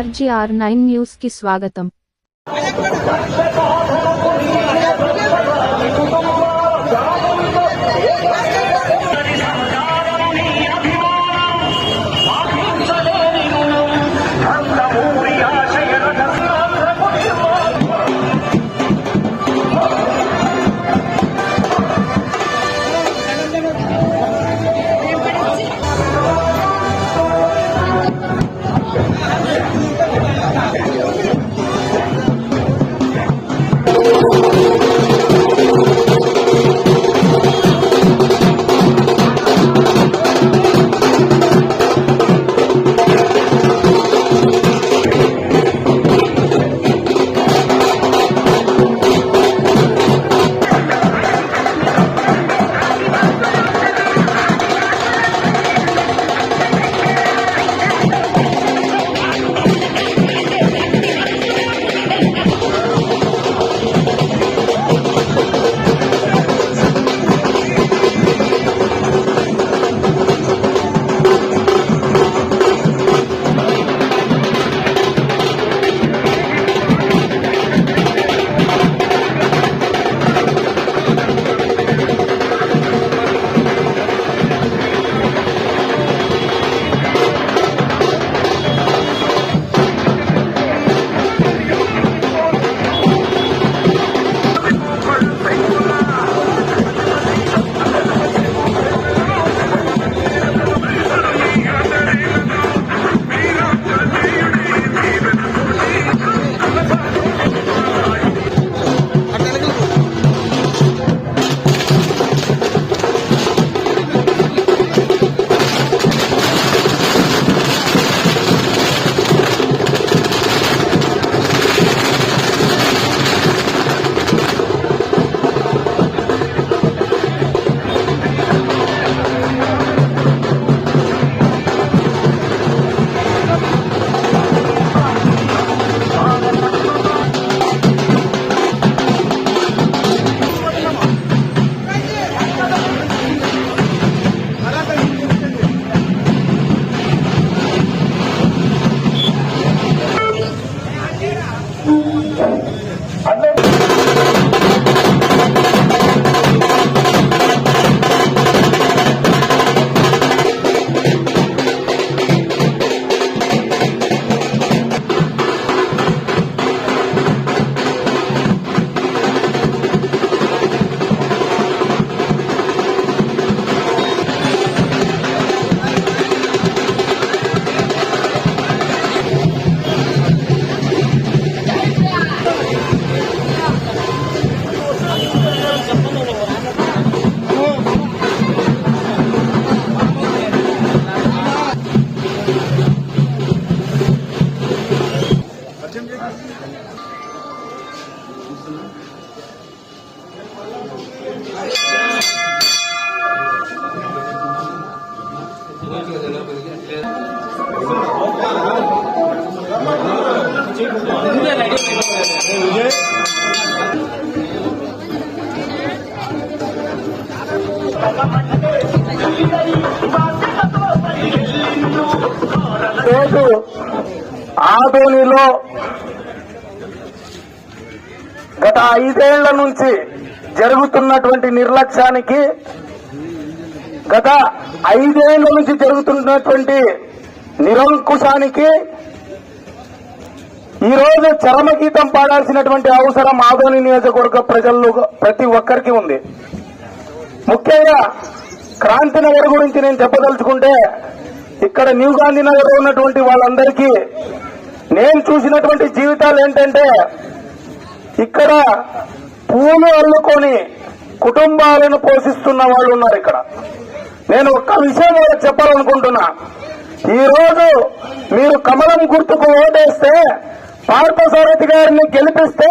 RGR nine news కి స్వాగతం రోజు ఆధోనిలో గత ఐదేళ్ళ నుంచి జరుగుతున్నటువంటి నిర్లక్ష్యానికి గత ఐదేళ్ళ నుంచి జరుగుతున్నటువంటి నిరంకుశానికి ఈ రోజు చరమగీతం పాడాల్సినటువంటి అవసరం ఆదోని నియోజకవర్గ ప్రజల్లో ప్రతి ఒక్కరికి ఉంది. ముఖ్యంగా క్రాంతి నగర్ గురించి నేను చెప్పదలుచుకుంటే ఇక్కడ న్యూ గాంధీ నగర్ ఉన్నటువంటి వాళ్ళందరికీ నేను చూసినటువంటి జీవితాలు ఏంటంటే ఇక్కడ పూలు అల్లుకొని కుటుంబాలను పోషిస్తున్న వాళ్ళు ఉన్నారు ఇక్కడ. నేను ఒక్క విషయం వాళ్ళకి చెప్పాలనుకుంటున్నా. ఈ రోజు మీరు కమలం గుర్తుకు ఓటేస్తే పార్థసారథి గారిని గెలిపిస్తే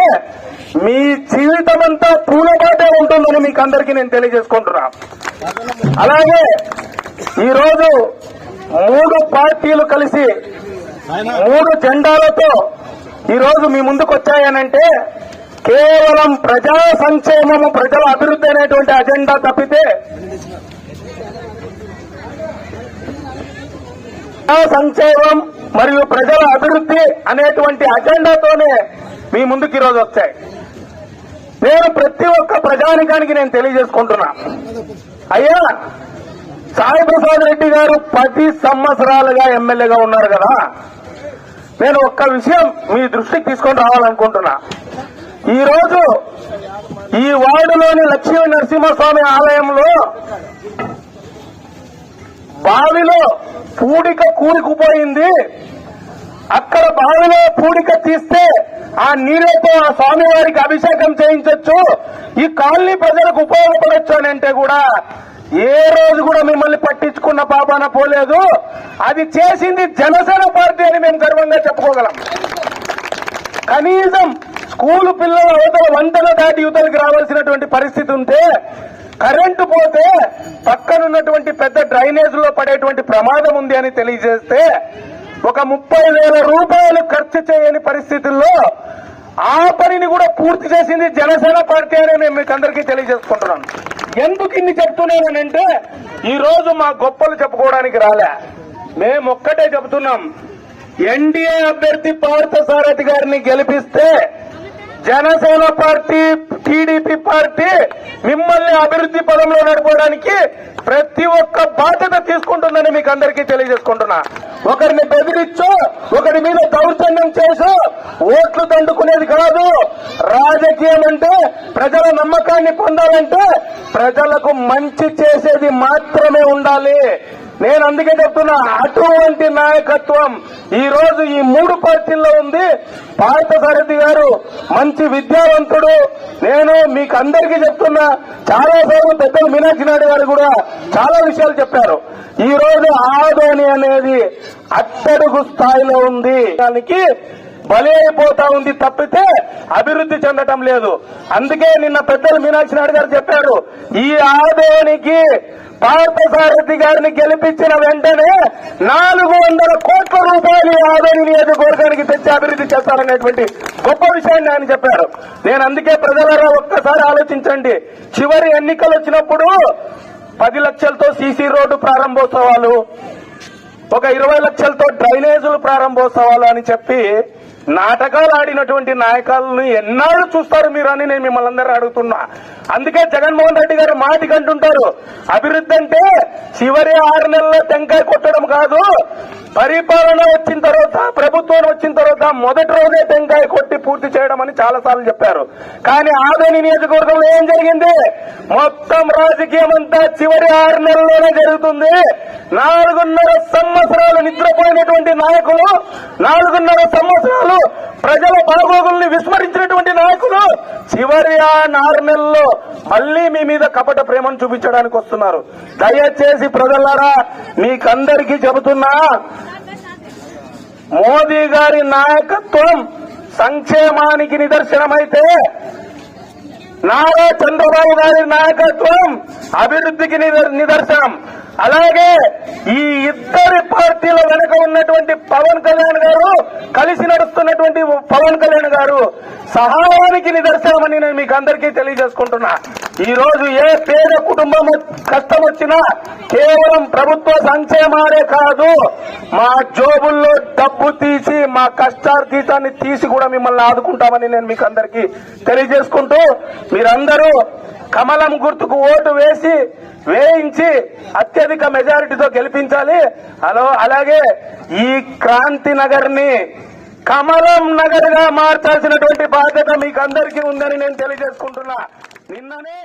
మీ జీవితం అంతా పూలబాటే ఉంటుందని మీకు అందరికీ నేను తెలియజేసుకుంటున్నా. అలాగే ఈరోజు మూడు పార్టీలు కలిసి మూడు జెండాలతో ఈరోజు మీ ముందుకు వచ్చాయనంటే కేవలం ప్రజా సంక్షేమము ప్రజల అభివృద్ధి అనేటువంటి అజెండా తప్పితే సంక్షేమం మరియు ప్రజల అభివృద్ధి అనేటువంటి అజెండాతోనే మీ ముందుకు ఈరోజు వచ్చాయి. నేను ప్రతి ఒక్క ప్రజానికానికి నేను తెలియజేసుకుంటున్నా. అయ్యా సాయి ప్రసాద్ రెడ్డి గారు పది సంవత్సరాలుగా ఎమ్మెల్యేగా ఉన్నారు కదా. నేను ఒక్క విషయం మీ దృష్టికి తీసుకొని రావాలనుకుంటున్నా. ఈరోజు ఈ వార్డులోని లక్ష్మీ నరసింహస్వామి ఆలయంలో బావిలో పూడిక కూరుకుపోయింది. అక్కడ బావిలో పూడిక తీస్తే ఆ నీళ్ళతో ఆ స్వామివారికి అభిషేకం చేయించొచ్చు. ఈ కాలనీ ప్రజలకు ఉపయోగపడొచ్చు అని అంటే కూడా ఏ రోజు కూడా మిమ్మల్ని పట్టించుకున్న పాపాన పోలేదు అది చేసింది జనసేన పార్టీ అని మేము గర్వంగా చెప్పుకోగలం. కనీసం స్కూల్ పిల్లల అవతల వంటల దాటి యువతలకి రావాల్సినటువంటి పరిస్థితి ఉంటే కరెంటు పోతే పక్కనున్నటువంటి పెద్ద డ్రైనేజ్లో పడేటువంటి ప్రమాదం ఉంది అని తెలియజేస్తే ఒక ముప్పై వేల రూపాయలు ఖర్చు చేయని పరిస్థితుల్లో ఆ పనిని కూడా పూర్తి చేసింది జనసేన పార్టీ అని నేను మీకు అందరికీ తెలియజేసుకుంటున్నాను. ఎందుకు ఇన్ని చెప్తున్నానంటే ఈ రోజు మా గొప్పలు చెప్పుకోవడానికి రాలే. మేము ఒక్కటే చెబుతున్నాం. ఎన్డీఏ అభ్యర్థి పార్థసారథి గారిని గెలిపిస్తే జనసేన పార్టీ టీడీపీ పార్టీ మిమ్మల్ని అభివృద్ధి పదంలో నడపడానికి ప్రతి ఒక్క బాధ్యత తీసుకుంటుందని మీకు అందరికీ తెలియజేసుకుంటున్నా. ఒకరిని బెదిరించో ఒకరి మీద దౌర్జన్యం చేసో ఓట్లు దండుకునేది కాదు. రాజకీయం అంటే ప్రజల నమ్మకాన్ని పొందాలంటే ప్రజలకు మంచి చేసేది మాత్రమే ఉండాలి. నేను అందుకే చెప్తున్నా అటువంటి నాయకత్వం ఈ రోజు ఈ మూడు పార్టీల్లో ఉంది. పార్థసారథి గారు మంచి విద్యావంతుడు. నేను మీకు అందరికీ చెప్తున్నా చాలా సార్లు పెద్దలు మీనాక్షి నాయుడు గారు కూడా చాలా విషయాలు చెప్పారు. ఈ రోజు ఆదోని అనేది అట్టడుగు స్థాయిలో ఉంది. దానికి బలి అయిపోతా ఉంది తప్పితే అభివృద్ధి చెందటం లేదు. అందుకే నిన్న పెద్దలు మీనాక్షి నాయుడు గారు చెప్పారు ఈ ఆదోనికి పార్థసారథి గారిని గెలిపించిన వెంటనే నాలుగు వందల కోట్ల రూపాయలు ఈ నియోజకవర్గానికి తెచ్చి అభివృద్ధి చేస్తారనేటువంటి గొప్ప విషయాన్ని ఆయన చెప్పారు. నేను అందుకే ప్రజలారా ఒక్కసారి ఆలోచించండి. చివరి ఎన్నికలు వచ్చినప్పుడు పది లక్షలతో సీసీ రోడ్డు ప్రారంభోత్సవాలు ఒక ఇరవై లక్షలతో డ్రైనేజీలు ప్రారంభోత్సవాలు అని చెప్పి నాటకాలు ఆడినటువంటి నాయకులను ఎన్నాళ్ళు చూస్తారు మీరు అని నేను మిమ్మల్ని అందరూ అడుగుతున్నా. అందుకే జగన్మోహన్ రెడ్డి గారు మాటికి అంటుంటారు అభివృద్ధి అంటే చివరి ఆరు నెలల్లో టెంకాయ కొట్టడం కాదు పరిపాలన వచ్చిన తర్వాత ప్రభుత్వం వచ్చిన తర్వాత మొదటి రోజే టెంకాయ కొట్టి పూర్తి చేయడం అని చాలా సార్లు చెప్పారు. కానీ ఆదోని నియోజకవర్గంలో ఏం జరిగింది? మొత్తం రాజకీయం అంతా చివరి ఆరు నెలల్లోనే జరుగుతుంది. నాలుగున్నర సంవత్సరాలు నిద్రపోయినటువంటి నాయకులు నాలుగున్నర సంవత్సరాలు ప్రజల బలగోగుల్ని విస్మరించినటువంటి నాయకులు చివరి ఆ ఆరు నెలల్లో మళ్ళీ మీ మీద కపట ప్రేమను చూపించడానికి వస్తున్నారు. దయచేసి ప్రజలారా మీకందరికీ చెబుతున్నా మోదీ గారి నాయకత్వం సంక్షేమానికి నిదర్శనమైతే నారా చంద్రబాబు గారి నాయకత్వం అభివృద్ధికి నిదర్శనం. అలాగే ఈ ఇద్దరి పార్టీల వెనుక ఉన్నటువంటి పవన్ కళ్యాణ్ గారు కలిసి నడుస్తున్నటువంటి పవన్ కళ్యాణ్ గారు సహాయానికి నిదర్శనమని నేను మీకు అందరికీ తెలియజేసుకుంటున్నా. ఈ రోజు ఏ పేద కుటుంబం కష్టం వచ్చినా కేవలం ప్రభుత్వ సంక్షేమాలే కాదు మా జోబుల్లో డబ్బు తీసి మా కష్టార్జితాన్ని తీసి కూడా మిమ్మల్ని ఆదుకుంటామని నేను మీకు అందరికీ తెలియజేసుకుంటూ మీరందరూ కమలం గుర్తుకు ఓటు వేసి వేయించి అత్యధిక మెజారిటీతో గెలిపించాలి. హలో అలాగే ఈ క్రాంతి నగర్ని కమలం నగర్గా మార్చాల్సినటువంటి బాధ్యత మీకు అందరికీ ఉందని నేను తెలియజేసుకుంటున్నా. నిన్ననే